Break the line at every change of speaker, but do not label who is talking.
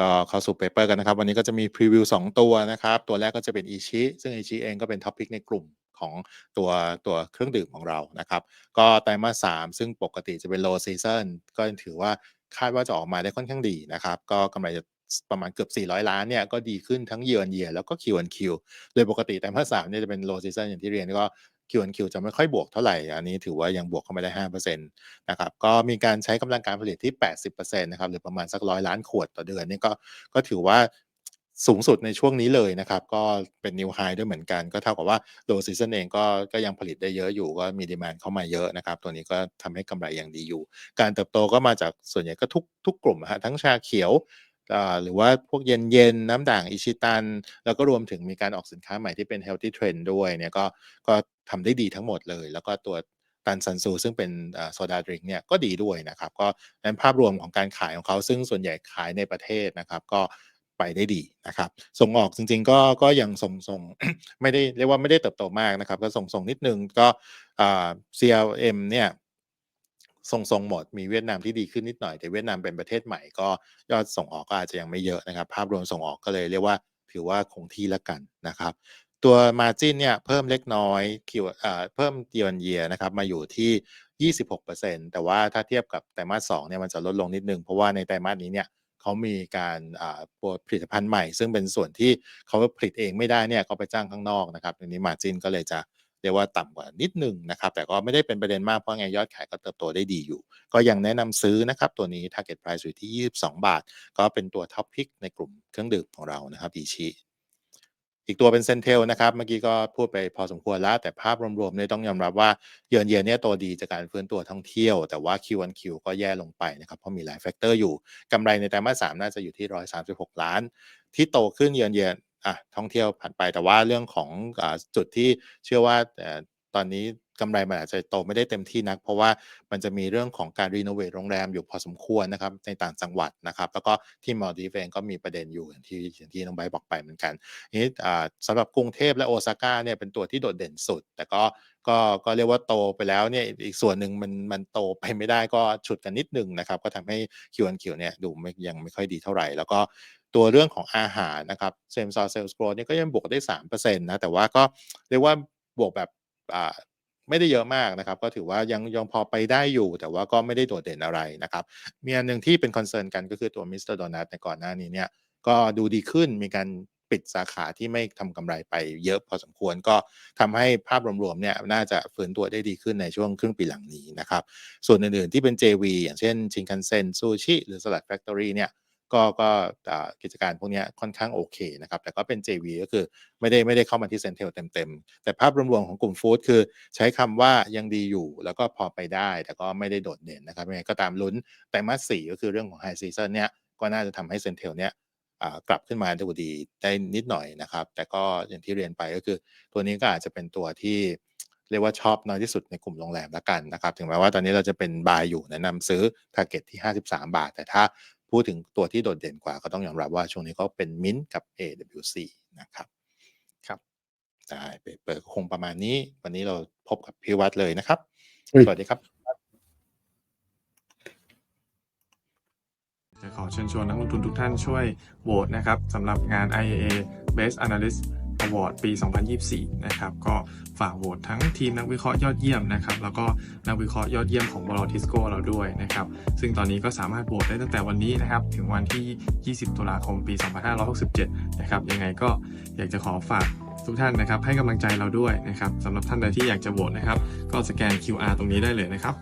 ก็เข้าสู่เปเปอร์กันนะครับ วันนี้ก็จะมีพรีวิว2 ตัวนะครับ ตัวแรกก็จะเป็น Ichi ซึ่ง Ichi เองก็เป็นท็อปิกในกลุ่มของตัวตัวเครื่องดื่มของเรานะครับ ก็ไตรมาส3ซึ่งปกติจะเป็น low season ก็ถือว่าคาดว่าจะออกมาได้ค่อนข้างดีนะครับ ก็กำไรจะประมาณเกือบ 400 ล้านเนี่ยก็ดีขึ้นทั้ง year on year แล้วก็ Q on Q โดยปกติไตรมาส3เนี่ยจะเป็น low season อย่างที่เรียนก็ Q on Q จะไม่ค่อยบวกเท่าไหร่ อันนี้ถือว่ายังบวกเข้ามาได้5%นะครับ ก็มีการใช้กำลังการผลิตที่ 80%นะครับ หรือประมาณสัก100ล้านขวดต่อเดือนนี่ก็ก็ถือว่าสูงสุดในช่วงนี้เลยนะครับ ก็เป็น new high ด้วยเหมือนกัน ก็เท่ากับว่า low season เองก็ก็ยังผลิตได้เยอะอยู่ ก็มี demand เข้ามาเยอะนะครับ ตัวนี้ก็ทำให้กำไรยังดีอยู่ การเติบโตก็มาจากส่วนใหญ่ก็ทุกทุกกลุ่มอะครับทั้งชาเขียวอ่าหรือว่าพวกเย็นๆน้ำด่างอิชิตัน แล้วก็รวมถึงมีการออกสินค้าใหม่ที่เป็น healthy trend ด้วยเนี่ยก็ก็ ทำได้ดีทั้งหมดเลย แล้วก็ตัวตันซันซูซึ่งเป็นโซดาดริงเนี่ยก็ดีด้วยนะครับ ก็นั้นภาพรวมของการขายของเขาซึ่งส่วนใหญ่ขายในประเทศนะครับ ก็ไปได้ดีนะครับ ส่งออกจริงๆก็ก็ยังส่งส่งไม่ได้เรียกว่าไม่ได้เติบโตมากนะครับ ก็ส่งส่งนิดนึงก็ CLM เนี่ยส่งส่งหมดมีเวียดนามที่ดีขึ้นนิดหน่อยแต่เวียดนามเป็นประเทศใหม่ก็ยอดส่งออกก็อาจจะยังไม่เยอะนะครับ ภาพรวมส่งออกก็เลยเรียกว่าถือว่าคงที่แล้วกันนะครับ ตัว margin เนี่ยเพิ่มเล็กน้อย Q อ่าเพิ่ม year on year นะครับมาอยู่ที่ 26%แต่ว่าถ้าเทียบกับไตรมาส2เนี่ยมันจะลดลงนิดหนึ่งเพราะว่าในไตรมาสนี้เนี่ยเขามีการอ่าตัวผลิตภัณฑ์ใหม่ ซึ่งเป็นส่วนที่เขาผลิตเองไม่ได้เนี่ยเขาไปจ้างข้างนอกนะครับตรงนี้ margin ก็เลยจะเรียกว่าต่ำกว่านิดหนึ่งนะครับ แต่ก็ไม่ได้เป็นประเด็นมากเพราะไงยอดขายก็เติบโตได้ดีอยู่ ก็ยังแนะนำซื้อนะครับตัวนี้ target price อยู่ที่ 22 บาท ก็เป็นตัว top pick ในกลุ่มเครื่องดื่มของเรานะครับ Ichi อีกตัวเป็นเซนเทลนะครับ เมื่อกี้ก็พูดไปพอสมควรแล้ว แต่ภาพรวมๆเนี่ยต้องยอมรับว่าเยือนเยนเนี่ตัวดีจากการฟื้นตัวท่องเที่ยว แต่ว่า Q1Q ก็แย่ลงไปนะครับ เพราะมีหลายแฟกเตอร์อยู่กำไรในไตรมาส3น่าจะอยู่ที่ 136 ล้าน ที่โตขึ้นเยือนเยนอะท่องเที่ยวผ่านไปแต่ว่าเรื่องของอจุดที่เชื่อว่า ตอนนี้กำไรมันอาจจะโตไม่ได้เต็มที่นัก เพราะว่ามันจะมีเรื่องของการรีโนเวทโรงแรมอยู่พอสมควรนะครับในต่างจังหวัดนะครับแล้วก็ที่มอลดีเองก็มีประเด็นอยู่อย่างที่อย่างที่น้องไบบอกไปเหมือนกันนี้อ่าสำหรับกรุงเทพและโอซาก้าเนี่ยเป็นตัวที่โดดเด่นสุด แต่ก็ก็ก็เรียกว่าโตไปแล้วเนี่ยอีกส่วนหนึ่งมันมันโตไปไม่ได้ก็ฉุดกันนิดหนึ่งนะครับก็ทำให้ Q on Q เนี่ยดูไม่ยังไม่ค่อยดีเท่าไหร่ แล้วก็ตัวเรื่องของอาหารนะครับ Same Store Sales Growth เนี่ยก็ยังบวกได้3%นะแต่ว่าก็เรียกว่าบวกแบบอ่า ไม่ได้เยอะมากนะครับ ก็ถือว่ายังยังพอไปได้อยู่ แต่ว่าก็ไม่ได้โดดเด่นอะไรนะครับ มีอันหนึ่งที่เป็นคอนเซิร์นกันก็คือตัวมิสเตอร์โดนัทในก่อนหน้านี้เนี่ยก็ดูดีขึ้นมีการปิดสาขาที่ไม่ทำกำไรไปเยอะพอสมควรก็ทำให้ภาพรวมๆเนี่ยน่าจะฟื้นตัวได้ดีขึ้นในช่วงครึ่งปีหลังนี้นะครับ ส่วนอื่นๆที่เป็น JV อย่างเช่นชินคันเซ็นซูชิหรือสลัดแฟคทอรี่เนี่ย ก็ก็กิจการพวกนี้ค่อนข้างโอเคนะครับ แต่ก็เป็น JV ก็คือไม่ได้ไม่ได้เข้ามาที่เซนเทลเต็มๆ แต่ภาพรวมๆของกลุ่มฟู้ดคือใช้คำว่ายังดีอยู่ แล้วก็พอไปได้ แต่ก็ไม่ได้โดดเด่นนะครับยังไงก็ตามลุ้นไตรมาส4ก็คือเรื่องของไฮซีซันเนี่ยก็น่าจะทำให้เซนเทลเนี่ยกลับขึ้นมาดูดีได้นิดหน่อยนะครับ แต่ก็อย่างที่เรียนไปก็คือ ตัวนี้ก็อาจจะเป็นตัวที่เรียกว่าชอบน้อยที่สุดในกลุ่มโรงแรมแล้วกันนะครับ ถึงแม้ว่าตอนนี้เราจะเป็นบายอยู่แนะนำซื้อ target ที่ 53 บาท แต่ถ้า พูดถึงตัวที่โดดเด่นกว่าก็ต้องยอมรับว่าช่วงนี้ก็เป็นมินกับ AWC นะครับครับได้เปเปอร์คงประมาณนี้ วันนี้เราพบกับพี่วัดเลยนะครับ
อุ้ย
สวัสดีครับ
จะขอเชิญชวนนักลงทุนทุกท่านช่วยโหวตนะครับสำหรับงาน IAA Best Analyst Award ปี 2024 นะครับ ก็ฝากโหวตทั้งทีมนักวิเคราะห์ยอดเยี่ยมนะครับ แล้วก็นักวิเคราะห์ยอดเยี่ยมของบลทิสโก้เราด้วยนะครับ ซึ่งตอนนี้ก็สามารถโหวตได้ตั้งแต่วันนี้นะครับ ถึงวันที่ 20 ตุลาคมปี 2567 นะครับ ยังไงก็อยากจะขอฝากทุกท่านนะครับ ให้กำลังใจเราด้วยนะครับสำหรับท่านใดที่อยากจะโหวตนะครับ ก็สแกน QR ตรงนี้ได้เลยนะครับ